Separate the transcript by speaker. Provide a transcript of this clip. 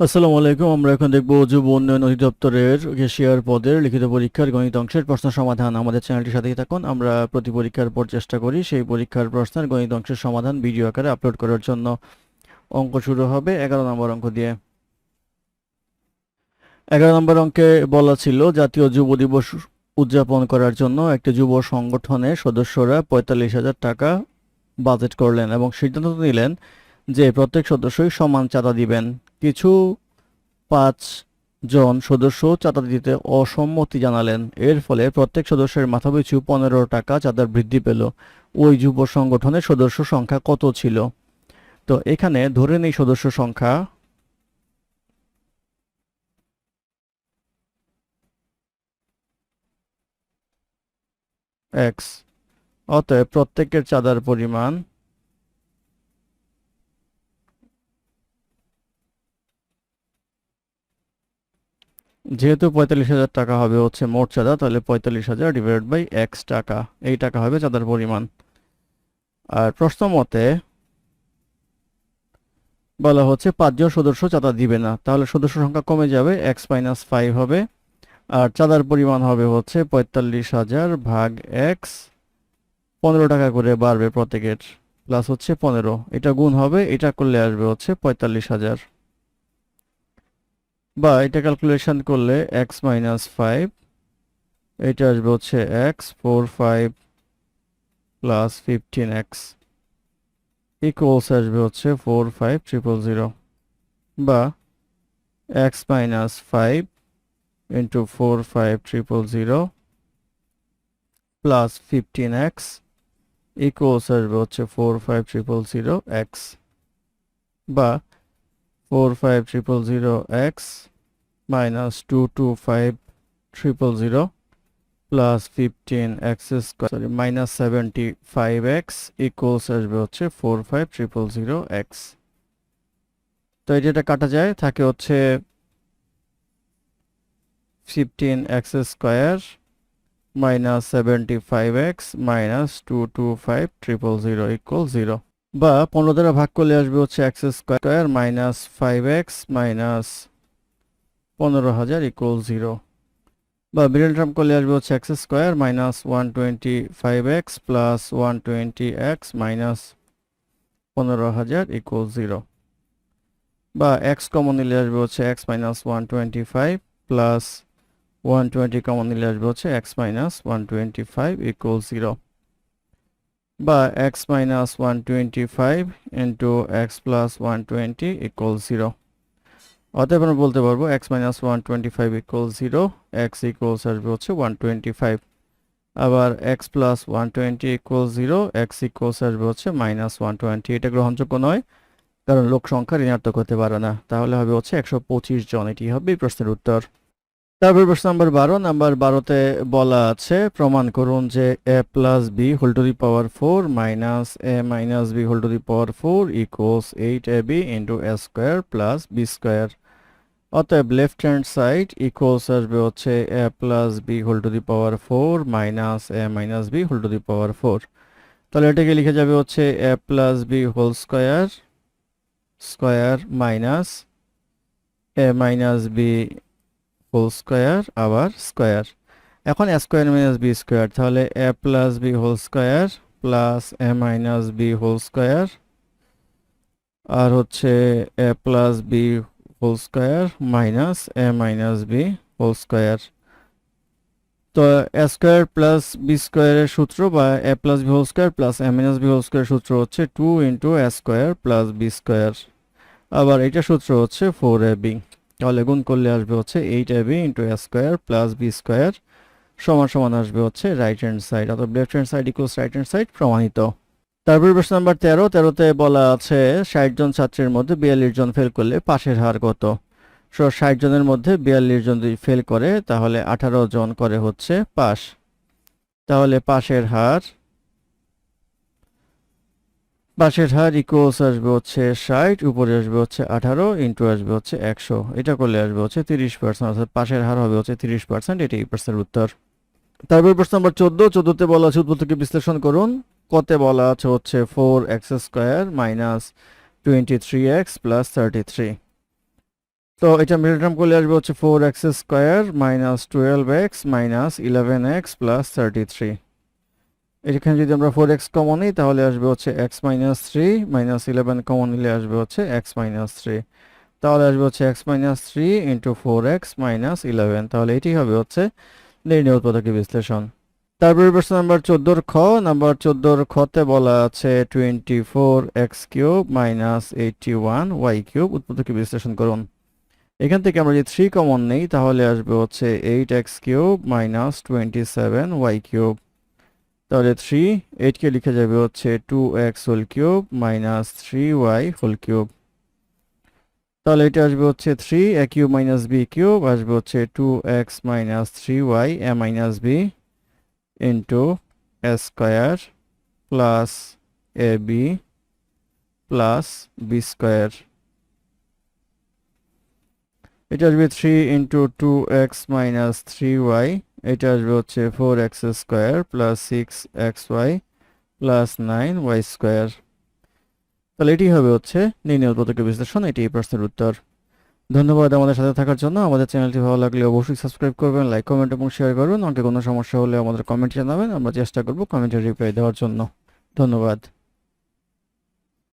Speaker 1: আসসালামু আলাইকুম, আমরা এখন দেখব যুব উন্নয়ন অধিদপ্তরের কেশিয়ার পদের লিখিত পরীক্ষার গণিত অংশের প্রশ্ন সমাধান। আমাদের চ্যানেলটির সাথেই থাকুন, আমরা প্রতি পরীক্ষার পর চেষ্টা করি সেই পরীক্ষার প্রশ্নের গণিত অংশের সমাধান ভিডিও আকারে আপলোড করার জন্য। অঙ্ক শুরু হবে এগারো নম্বর অঙ্ক দিয়ে। এগারো নম্বর অঙ্কে বলা ছিল, জাতীয় যুব দিবস উদযাপন করার জন্য একটি যুব সংগঠনের সদস্যরা পঁয়তাল্লিশ হাজার টাকা বাজেট করলেন এবং সিদ্ধান্ত নিলেন যে প্রত্যেক সদস্যই সমান চাঁদা দিবেন। কিছু পাঁচ জন সদস্য চাঁদা দিতে অসম্মতি জানালেন। এর ফলে প্রত্যেক সদস্যের মাথাপিছু পনেরো টাকা চাঁদার বৃদ্ধি পেল। ওই যুব সংগঠনের সদস্য সংখ্যা কত ছিল? তো এখানে ধরে নেই সদস্য সংখ্যা। এক্স। অতএব প্রত্যেকের চাঁদার পরিমাণ যেহেতু পঁয়তাল্লিশ হাজার টাকা হবে হচ্ছে মোট চাঁদা তাহলে পঁয়তাল্লিশ হাজার ডিভাইড বাই এক্স টাকা, এই টাকা হবে চাঁদার পরিমাণ। আর প্রশ্ন মতে বলা হচ্ছে পাঁচজন সদস্য চাঁদা দিবে না, তাহলে সদস্য সংখ্যা কমে যাবে এক্স মাইনাস ফাইভ হবে। আর চাঁদার পরিমাণ হবে হচ্ছে পঁয়তাল্লিশ হাজার ভাগ এক্স পনেরো টাকা করে বাড়বে প্রত্যেকের প্লাস হচ্ছে পনেরো। এটা গুণ হবে, এটা করলে আসবে হচ্ছে পঁয়তাল্লিশ হাজার। বা এটা ক্যালকুলেশন করলে এক্স মাইনাস ফাইভ এটা আসবে হচ্ছে X four five plus fifteen X equals আসবে হচ্ছে ফোর ফাইভ ট্রিপল জিরো বা X minus five into four five triple zero plus fifteen X equals আসবে হচ্ছে four five triple zero X বা four five triple zero X minus two two five triple zero plus fifteen X square sorry minus seventy five X equals আসবে হচ্ছে four five triple zero X তো এই যেটা কাটা যায়, থাকে হচ্ছে fifteen X square minus seventy five X minus two two five triple zero equal zero বা পনেরো দ্বারা ভাগ করলে আসবে হচ্ছে X square minus five X minus পনেরো হাজার ইকুয়াল জিরো বা মিডল টার্ম করলে আসবে হচ্ছে X square minus one twenty five X plus one twenty X minus পনেরো হাজার ইকুয়াল জিরো বা এক্স কমন নিলে আসবে হচ্ছে X minus one twenty five plus one twenty common নিলে আসবে হচ্ছে X minus one twenty five equal zero বা X minus one twenty five into X plus one twenty equal zero অতএব আমরা বলতে পারব X minus one twenty five equal zero X equals আসবে হচ্ছে ওয়ান টোয়েন্টি ফাইভ আবার X plus one twenty equal zero X equals আসবে হচ্ছে minus one twenty এটা গ্রহণযোগ্য নয়, কারণ লোক সংখ্যা ঋণাত্মক হতে পারে না। তাহলে হবে হচ্ছে একশো পঁচিশ জন। এটি হবে প্রশ্নের উত্তর। তারপর প্রশ্ন নাম্বার বারো, নাম্বার বারোতে বলা আছে, প্রমাণ করুন যে A plus B whole to the power four minus A minus B whole to the power four equals eight A B into A square plus B square অতএব লেফট হ্যান্ড সাইড ইকুয়ালস আসবে হচ্ছে A plus B whole to the power four minus A minus B whole to the power four তাহলে এটাকে লিখে যাবে হচ্ছে A plus B whole square square minus A minus B whole square আবার square এখন A square minus B square তাহলে A plus B whole square plus A minus B whole square আর হচ্ছে A plus B whole square minus A minus B whole square তো A square plus B স্কোয়ারের সূত্র বা A plus B whole square plus A minus B whole square সূত্র হচ্ছে two into A square plus B square আবার এটা সূত্র হচ্ছে ফোর এ বি তাহলে গুণ করলে আসবে হচ্ছে eight A B into A square plus B square সমান সমান আসবে হচ্ছে রাইট হ্যান্ড সাইড অথবা left hand side equals right hand side প্রমাণিত। তারপর প্রশ্ন নাম্বার তেরো, তেরোতে বলা আছে ষাট জন ছাত্রের মধ্যে বিয়াল্লিশ জন ফেল করলে পাশের হার কত? সো ষাট জনের মধ্যে বিয়াল্লিশ জন যদি ফেল করে তাহলে আঠারো জন করে হচ্ছে পাস তাহলে পাশের হার পাশের হার ইকুয়ালস আসবে হচ্ছে ষাট, উপরে আসবে হচ্ছে আঠারো ইন্টু আসবে হচ্ছে একশো। এটা করলে আসবে হচ্ছে তিরিশ পার্সেন্ট অর্থাৎ পাশের হার হবে হচ্ছে তিরিশ পার্সেন্ট এটি এই প্রশ্নের উত্তর। তারপর প্রশ্ন নম্বর চোদ্দ চোদ্দতে বলা আছে উৎপত্তিকে বিশ্লেষণ করুন। কতে বলা আছে হচ্ছে four X square minus twenty three X plus thirty three তো এটা মিডল টার্ম করলে আসবে হচ্ছে four X square minus twelve X minus eleven X plus thirty three এখানে যদি আমরা ফোর এক্স কমন নিই, তাহলে আসবে হচ্ছে X minus three minus eleven common নিলে আসবে হচ্ছে এক্স মাইনাস থ্রি তাহলে আসবে হচ্ছে X minus three into four X minus eleven তাহলে এটি হবে হচ্ছে নির্ণয় উৎপাদকের বিশ্লেষণ। তারপরে প্রশ্ন নাম্বার চোদ্দোর খ। নাম্বার চোদ্দোর খতে বলা আছে twenty four X cube minus eighty one Y cube উৎপাদকে বিশ্লেষণ করুন। এখান থেকে আমরা যদি থ্রি কমন নেই, তাহলে আসবে হচ্ছে eight X cube minus twenty seven Y cube তাহলে থ্রি এইটকে লিখে যাবে হচ্ছে two X whole cube minus three Y whole cube তাহলে এটা আসবে হচ্ছে three A cube minus B cube আসবে হচ্ছে two X minus three Y A minus B into A square plus A B plus B square এটা আসবে three into two X minus three Y এটা আসবে হচ্ছে four X square plus six X Y plus nine Y square তাহলে এটি হবে হচ্ছে নির্ণয় উৎপাদকের বিশ্লেষণ, এটি এই প্রশ্নের উত্তর। ধন্যবাদ আমাদের সাথে থাকার জন্য। আমাদের চ্যানেলটি ভালো লাগলে অবশ্যই সাবস্ক্রাইব করবেন, লাইক, কমেন্ট এবং শেয়ার করবেন অঙ্কে কোনো সমস্যা হলে আমাদের কমেন্ট জানাবেন, আমরা চেষ্টা করব কমেন্টের রিপ্লাই দেওয়ার জন্য। ধন্যবাদ।